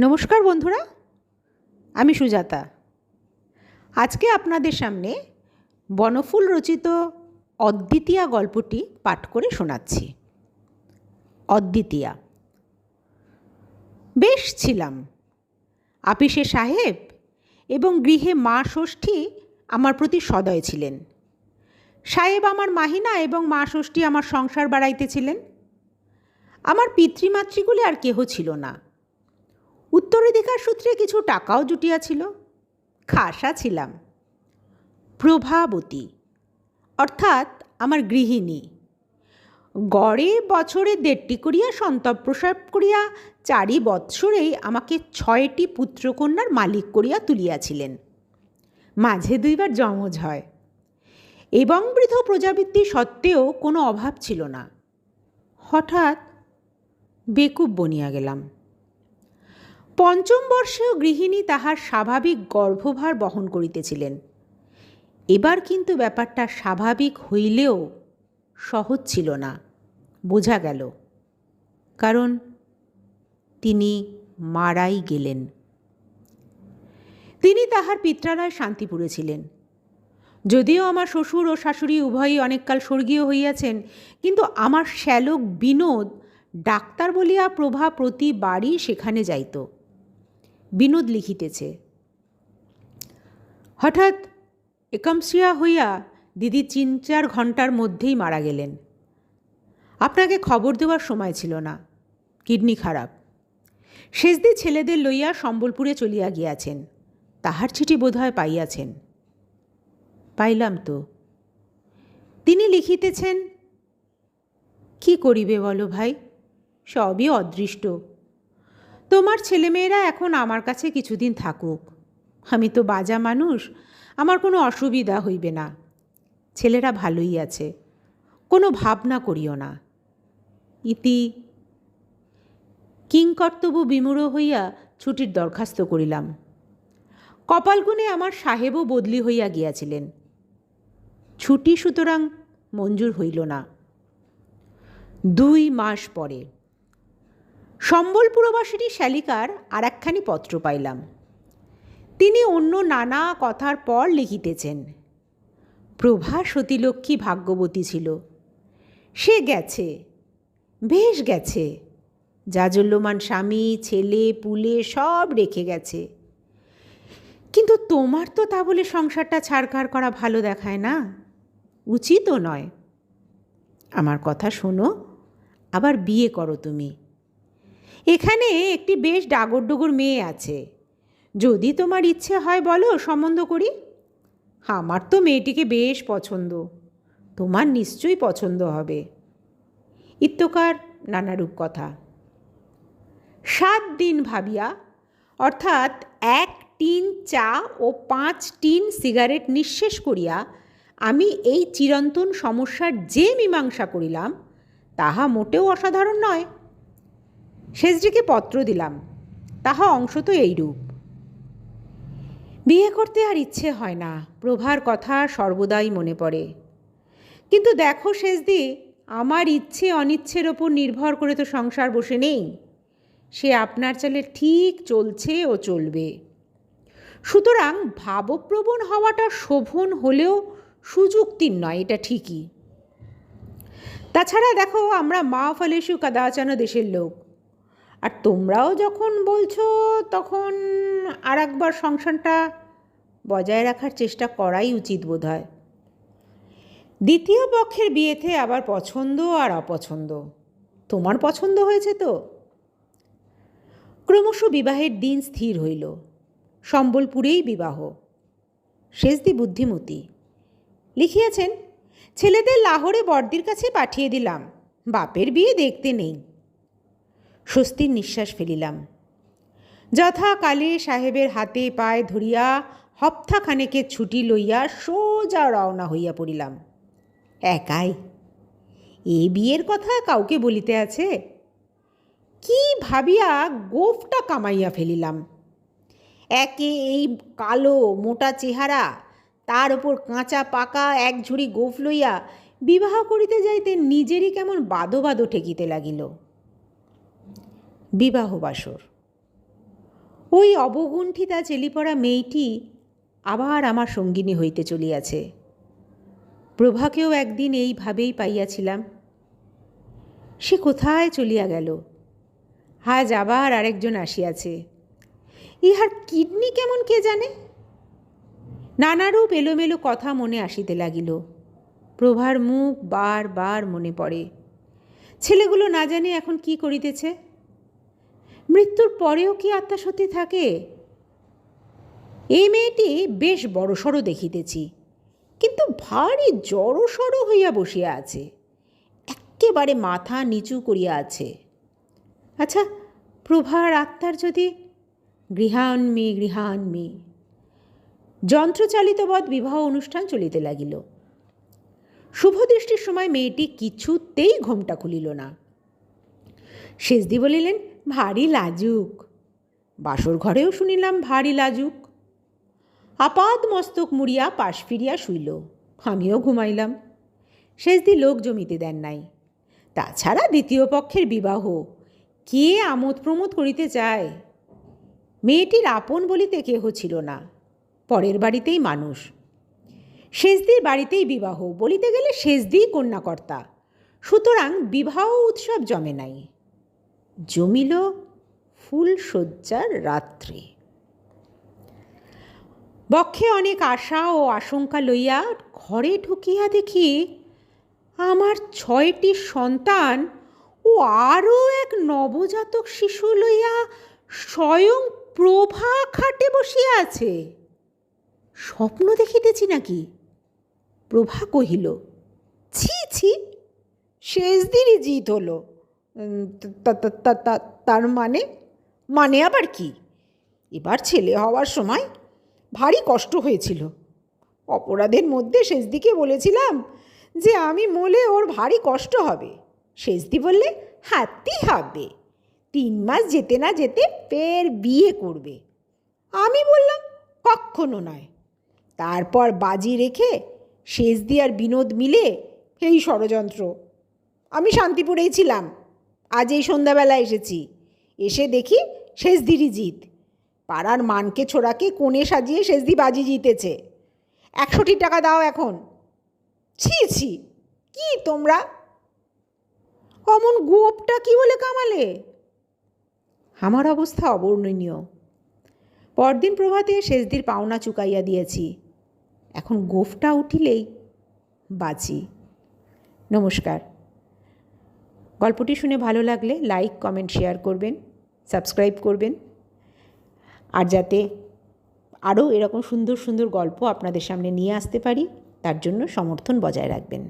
নমস্কার বন্ধুরা, আমি সুজাতা। আজকে আপনাদের সামনে বনফুল রচিত অদ্বিতীয়া গল্পটি পাঠ করে শোনাচ্ছি। অদ্বিতীয়া। বেশ ছিলাম। আপিসে সাহেব এবং গৃহে মা ষষ্ঠী আমার প্রতি সদয় ছিলেন। সাহেব আমার মাহিনা এবং মা ষষ্ঠী আমার সংসার বাড়াইতেছিলেন আমার পিতৃমাতৃগুলি আর কেহ ছিল না। উত্তরাধিকার সূত্রে কিছু টাকাও জুটিয়াছিল। খাসা ছিলাম। প্রভাবতী, অর্থাৎ আমার গৃহিণী। গড়ে বছরে দেড়টি করিয়া সন্তব প্রসব করিয়া চারি বৎসরেই আমাকে ছয়টি পুত্রকন্যার মালিক করিয়া তুলিয়াছিলেন। মাঝে দুইবার যমজ হয়। এবং বৃদ্ধ প্রজাবৃত্তি সত্ত্বেও কোনো অভাব ছিল না। হঠাৎ বেকুব বনিয়া গেলাম। পঞ্চম বর্ষেও গৃহিণী তাহার স্বাভাবিক গর্ভভার বহন করিতেছিলেন। এবার কিন্তু ব্যাপারটা স্বাভাবিক হইলেও সহজ ছিল না, বোঝা গেল। কারণ তিনি মারাই গেলেন। তিনি তাহার পিত্রালয় শান্তিপুরে ছিলেন। যদিও আমার শ্বশুর ও শাশুড়ি উভয়ই অনেককাল স্বর্গীয় হইয়াছেন, কিন্তু আমার শ্যালক বিনোদ ডাক্তার বলিয়া প্রভা প্রতিবারই সেখানে যাইত। বিনোদ লিখিতেছে। হঠাৎ একামসিয়া হইয়া দিদি তিন চার ঘণ্টার মধ্যেই মারা গেলেন। আপনাকে খবর দেওয়ার সময় ছিল না, কিডনি খারাপ। শেষদি ছেলেদের লইয়া সম্বলপুরে চলিয়া গিয়াছেন, তাহার চিঠি বোধহয় পাইয়াছেন। পাইলাম তো। তিনি লিখিতেছেন, কি করিবে বলো ভাই? সবই অদৃষ্ট। তোমার ছেলেমেয়েরা এখন আমার কাছে কিছুদিন থাকুক। আমি তো বাজা মানুষ, আমার কোনো অসুবিধা হইবে না। ছেলেরা ভালোই আছে, কোনো ভাবনা করিও না। ইতি কিংকর্তব্য বিমূঢ় হইয়া ছুটির দরখাস্ত করিলাম। কপালগুনে আমার সাহেবও বদলি হইয়া গিয়াছিলেন। ছুটি সুতরাং মঞ্জুর হইল না। দুই মাস পরে সম্বলপুরবাসিনী শ্যালিকার আর একখানি পত্র পাইলাম। তিনি অন্য নানা কথার পর লিখিতেছেন প্রভা সতীলক্ষ্মী ভাগ্যবতী ছিল। সে গেছে, বেশ গেছে। জাজল্যমান স্বামী, ছেলে, পুলে সব রেখে গেছে। কিন্তু তোমার তো তা বলে সংসারটা ছাড়খাড় করা ভালো দেখায় না। উচিতও নয়। আমার কথা শোনো, আবার বিয়ে করো তুমি। এখানে একটি বেশ ডাগর ডুগুর মেয়ে আছে। যদি তোমার ইচ্ছে হয় বলো, সম্বন্ধ করি। আমার তো মেয়েটিকে বেশ পছন্দ। তোমার নিশ্চয়ই পছন্দ হবে। ইত্যকার নানারূপ কথা। সাত দিন ভাবিয়া, অর্থাৎ এক টিন চা ও পাঁচ টিন সিগারেট নিঃশেষ করিয়া আমি এই চিরন্তন সমস্যার যে মীমাংসা করিলাম, তাহা মোটেও অসাধারণ নয়। শেষদিকে পত্র দিলাম। তাহা অংশ তো এইরূপ। বিয়ে করতে আর ইচ্ছে হয় না, প্রভার কথা সর্বদাই মনে পড়ে। কিন্তু দেখো শেষদি, আমার ইচ্ছে অনিচ্ছের ওপর নির্ভর করে তো সংসার বসে নেই। সে আপনার চালে ঠিক চলছে ও চলবে। সুতরাং ভাবপ্রবণ হওয়াটা শোভন হলেও সুযুক্তির নয়, এটা ঠিকই। তাছাড়া দেখো, আমরা মা ফলেশু কাদাচানো দেশের লোক। আর তোমরাও যখন বলছো, তখন আর একবার সংসারটা বজায় রাখার চেষ্টা করাই উচিত বোধ হয় দ্বিতীয় পক্ষের বিয়েতে আবার পছন্দ আর অপছন্দ। তোমার পছন্দ হয়েছে তো? ক্রমশ বিবাহের দিন স্থির হইল। সম্বলপুরেই বিবাহ। শেষদি বুদ্ধিমতী। লিখিয়াছেন, ছেলেদের লাহোরে বর্দির কাছে পাঠিয়ে দিলাম। বাপের বিয়ে দেখতে নেই। স্বস্তির নিঃশ্বাস ফেলিলাম। যথাকালে সাহেবের হাতে পায়ে ধরিয়া হপ্তাখানেকের ছুটি লইয়া সোজা রওনা হইয়া পড়িলাম। একাই? এ বিয়ের কথা কাউকে বলিতে আছে? কি ভাবিয়া গোফটা কামাইয়া ফেলিলাম? একে এই কালো মোটা চেহারা, তার ওপর কাঁচা পাকা এক ঝুড়ি গোফ লইয়া বিবাহ করিতে যাইতে নিজেরই কেমন বাদো বাদো ঠেকিতে লাগিল। বিবাহ বাসর। ওই অবগুণ্ঠিতা চেলিপড়া মেয়েটি আবার আমার সঙ্গিনী হইতে চলিয়াছে। প্রভাকেও একদিন এইভাবেই পাইয়াছিলাম। সে কোথায় চলিয়া গেল? আজ আবার আরেকজন আসিয়াছে। ইহার কিডনি কেমন কে জানে? নানারূপ এলোমেলো কথা মনে আসিতে লাগিল। প্রভার মুখ বার বার মনে পড়ে। ছেলেগুলো না জানে এখন কি করিতেছে? মৃত্যুর পরেও কি আত্মা সত্যি থাকে? এই মেয়েটি বেশ বড়সড় দেখিতেছি, কিন্তু ভারী জড়সড় হইয়া বসিয়া আছে একেবারে মাথা নিচু করিয়া আছে। আচ্ছা প্রভার আত্মার যদি? গৃহান্মি গৃহান্মি যন্ত্রচালিতবৎ বিবাহ অনুষ্ঠান চলিতে লাগিল। শুভদৃষ্টির সময় মেয়েটি কিছুতেই ঘোমটা খুলিল না। শেষদি বলিলেন ভারী লাজুক। বাসর ঘরেও শুনিলাম ভারী লাজুক। আপাদ মস্তক মুড়িয়া পাশ ফিরিয়া শুইল। আমিও ঘুমাইলাম। শেষদি লোক জমিতে দেন নাই। তাছাড়া দ্বিতীয় পক্ষের বিবাহ। কে আমোদ প্রমোদ করিতে চায়? মেয়েটির আপন বলিতে কেহ ছিল না। পরের বাড়িতেই মানুষ। শেষদির বাড়িতেই বিবাহ। বলিতে গেলে শেষদিই কন্যাকর্তা। সুতরাং বিবাহ উৎসব জমে নাই। জমিল ফুল সজ্জার রাত্রি। বক্ষে অনেক আশা ও আশঙ্কা লইয়া ঘরে ঢুকিয়া দেখি আমার ছয়টি সন্তান ও আরও এক নবজাতক শিশু লইয়া স্বয়ং প্রভা খাটে বসিয়া আছে। স্বপ্ন দেখিতেছি নাকি? প্রভা কহিল, ছি ছি শেষ দিনই জিত হলো। তার মানে মানে আবার কি? এবার ছেলে হওয়ার সময় ভারী কষ্ট হয়েছিল। অপরাধের মধ্যে শেষদিকে বলেছিলাম যে আমি মলে ওর ভারী কষ্ট হবে। শেষদি বললে, হাতি হবে। তিন মাস যেতে না যেতে ফের বিয়ে করবে। আমি বললাম, কক্ষনো নয়। তারপর বাজি রেখে শেষদি আর বিনোদ মিলে এই ষড়যন্ত্র। আমি শান্তিপুরেই ছিলাম। আজ এই সন্ধ্যাবেলা এসেছি। এসে দেখি শেষদিরই জিত। পাড়ার মানকে ছোড়াকে কোণে সাজিয়ে শেষদি বাজি জিতেছে। একশোটি টাকা দাও এখন। ছি ছি, কি তোমরা? অমন গোপটা কি বলে কামালে? আমার অবস্থা অবর্ণনীয়। পরদিন প্রভাতে শেষদির পাওনা চুকাইয়া দিয়েছি। এখন গোফটা উঠিলেই বাঁচি নমস্কার। গল্পটি শুনে ভালো লাগলে লাইক, কমেন্ট, শেয়ার করবেন, সাবস্ক্রাইব করবেন। আর যাতে আরও এরকম সুন্দর সুন্দর গল্প আপনাদের সামনে নিয়ে আসতে পারি, তার জন্য সমর্থন বজায় রাখবেন।